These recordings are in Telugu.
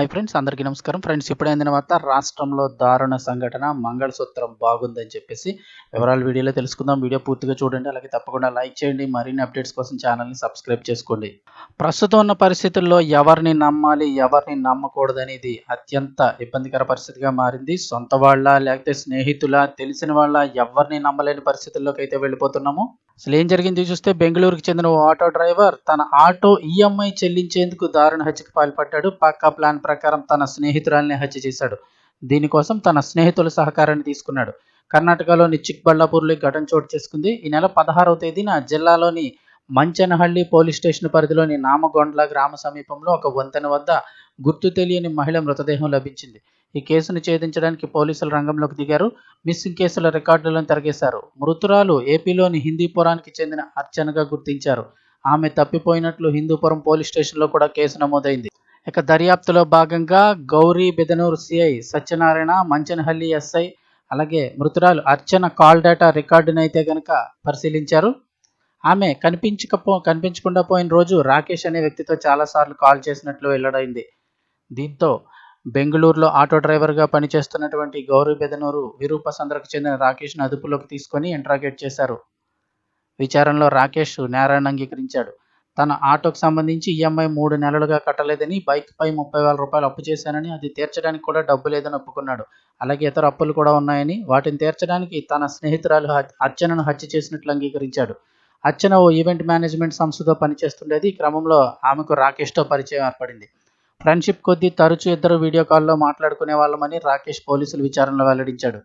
హాయ్ ఫ్రెండ్స్ అందరికీ నమస్కారం. ఫ్రెండ్స్ ఇప్పుడు అందిన వార్త రాష్ట్రంలో దారుణ సంఘటన మంగళసూత్రం బాగుందని చెప్పేసి వివరాలు వీడియోలో తెలుసుకుందాం. వీడియో పూర్తిగా చూడండి అలాగే తప్పకుండా లైక్ చేయండి. మరిన్ని అప్డేట్స్ కోసం ఛానల్ని సబ్స్క్రైబ్ చేసుకోండి. ప్రస్తుతం ఉన్న పరిస్థితుల్లో ఎవరిని నమ్మాలి ఎవరిని నమ్మకూడదు అనేది అత్యంత ఇబ్బందికర పరిస్థితిగా మారింది. సొంత వాళ్ళ లేకపోతే స్నేహితుల తెలిసిన వాళ్ళ ఎవరిని నమ్మలేని పరిస్థితుల్లోకి అయితే వెళ్ళిపోతున్నాము. అసలు ఏం జరిగింది చూస్తే బెంగళూరుకు చెందిన ఓ ఆటో డ్రైవర్ తన ఆటో ఈఎంఐ చెల్లించేందుకు దారుణ హత్యకు పాల్పడ్డాడు. పక్కా ప్లాన్ ప్రకారం తన స్నేహితురాల్ని హత్య చేశాడు. దీనికోసం తన స్నేహితుల సహకారాన్ని తీసుకున్నాడు. కర్ణాటకలోని చిక్బళ్ళాపూర్లో ఘటన చోటు చేసుకుంది. ఈ నెల పదహారవ తేదీన జిల్లాలోని మంచనహಳ್ಳಿ పోలీస్ స్టేషన్ పరిధిలోని నామగొండ్ల గ్రామ సమీపంలో ఒక వంతెన వద్ద గుర్తు తెలియని మహిళ మృతదేహం లభించింది. ఈ కేసును ఛేదించడానికి పోలీసులు రంగంలోకి దిగారు. మిస్సింగ్ కేసుల రికార్డులను తరిగేశారు. మృతురాలు ఏపీలోని హిందీపురానికి చెందిన అర్చనగా గుర్తించారు. ఆమె తప్పిపోయినట్లు హిందూపురం పోలీస్ స్టేషన్లో కూడా కేసు నమోదైంది. ఇక దర్యాప్తులో భాగంగా Gauribidanur CI Satyanarayana మంచనహల్లి SI అలాగే మృతురాలు అర్చన కాల్ డేటా రికార్డునైతే గనక పరిశీలించారు. ఆమె కనిపించకపో కనిపించకుండా పోయిన రోజు రాకేష్ అనే వ్యక్తితో చాలాసార్లు కాల్ చేసినట్లు వెల్లడైంది. దీంతో బెంగళూరులో ఆటో డ్రైవర్గా పనిచేస్తున్నటువంటి గౌరీ బెదనూరు విరూప సందరకు చెందిన రాకేష్ను అదుపులోకి తీసుకొని ఇంట్రాగేట్ చేశారు. విచారణలో రాకేష్ నేరాన్ని అంగీకరించాడు. తన ఆటోకు సంబంధించి ఈఎంఐ మూడు నెలలుగా కట్టలేదని బైక్పై ముప్పై వేల రూపాయలు అప్పు చేశానని అది తీర్చడానికి కూడా డబ్బు లేదని ఒప్పుకున్నాడు. అలాగే ఇతర అప్పులు కూడా ఉన్నాయని వాటిని తీర్చడానికి తన స్నేహితురాలు అర్చనను హత్య చేసినట్లు అంగీకరించాడు. అర్చన ఓ ఈవెంట్ మేనేజ్మెంట్ సంస్థతో పనిచేస్తుండేది. ఈ క్రమంలో ఆమెకు రాకేష్తో పరిచయం ఏర్పడింది. ఫ్రెండ్షిప్ కొద్దీ తరచూ ఇద్దరు వీడియో కాల్లో మాట్లాడుకునే వాళ్ళమని రాకేష్ పోలీసులు విచారణలో వెల్లడించాడు.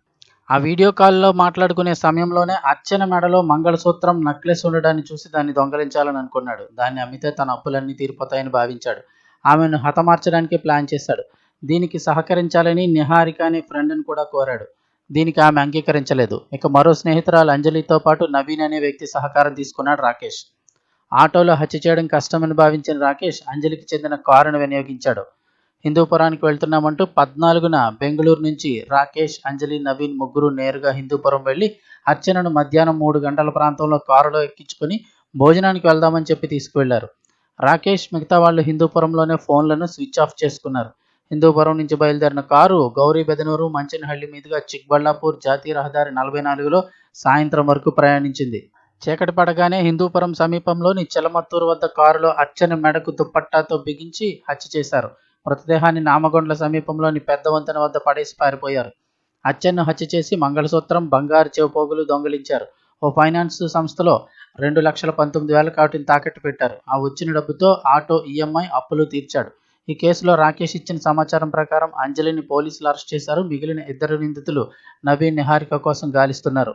ఆ వీడియో కాల్లో మాట్లాడుకునే సమయంలోనే అర్చన మెడలో మంగళసూత్రం నక్లెస్ ఉండడాన్ని చూసి దాన్ని దొంగలించాలని అనుకున్నాడు. దాన్ని అమ్మితే తన అప్పులన్నీ తీరిపోతాయని భావించాడు. ఆమెను హతమార్చడానికి ప్లాన్ చేశాడు. దీనికి సహకరించాలని నిహారిక అనే ఫ్రెండ్ని కూడా కోరాడు. దీనికి ఆమె అంగీకరించలేదు. ఇక మరో స్నేహితురాలు అంజలితో పాటు నవీన్ అనే వ్యక్తి సహకారం తీసుకున్నాడు రాకేష్. ఆటోలో హత్య చేయడం కష్టమని భావించిన రాకేష్ అంజలికి చెందిన కారును వినియోగించాడు. హిందూపురానికి వెళ్తున్నామంటూ పద్నాలుగున బెంగళూరు నుంచి రాకేష్ అంజలి నవీన్ ముగ్గురు నేరుగా హిందూపురం వెళ్ళి అర్చనను మధ్యాహ్నం మూడు గంటల ప్రాంతంలో కారులో ఎక్కించుకొని భోజనానికి వెళ్దామని చెప్పి తీసుకువెళ్ళారు. రాకేష్ మిగతా వాళ్ళు హిందూపురంలోనే ఫోన్లను స్విచ్ ఆఫ్ చేసుకున్నారు. హిందూపురం నుంచి బయలుదేరిన కారు గౌరీ బెదనూరు మంచినహళ్ళి మీదుగా చిక్బళ్ళాపూర్ జాతీయ రహదారి నలభై నాలుగులో సాయంత్రం వరకు ప్రయాణించింది. చీకటి పడగానే హిందూపురం సమీపంలోని చెలమత్తూరు వద్ద కారులో అర్చన మెడకు దుప్పట్టాతో బిగించి హత్య చేశారు. మృతదేహాన్ని నామగొండ్ల సమీపంలోని పెద్ద వంతెన వద్ద పడేసి పారిపోయారు. అచ్చెన్ను హత్య చేసి మంగళసూత్రం బంగారు చెవుపోగులు దొంగిలించారు. ఓ ఫైనాన్స్ సంస్థలో రెండు లక్షల పంతొమ్మిది వేల కాటిని తాకట్టు పెట్టారు. ఆ వచ్చిన డబ్బుతో ఆటో ఈఎంఐ అప్పులు తీర్చాడు. ఈ కేసులో రాకేష్ ఇచ్చిన సమాచారం ప్రకారం అంజలిని పోలీసులు అరెస్ట్ చేశారు. మిగిలిన ఇద్దరు నిందితులు నవీన్ నిహారిక కోసం గాలిస్తున్నారు.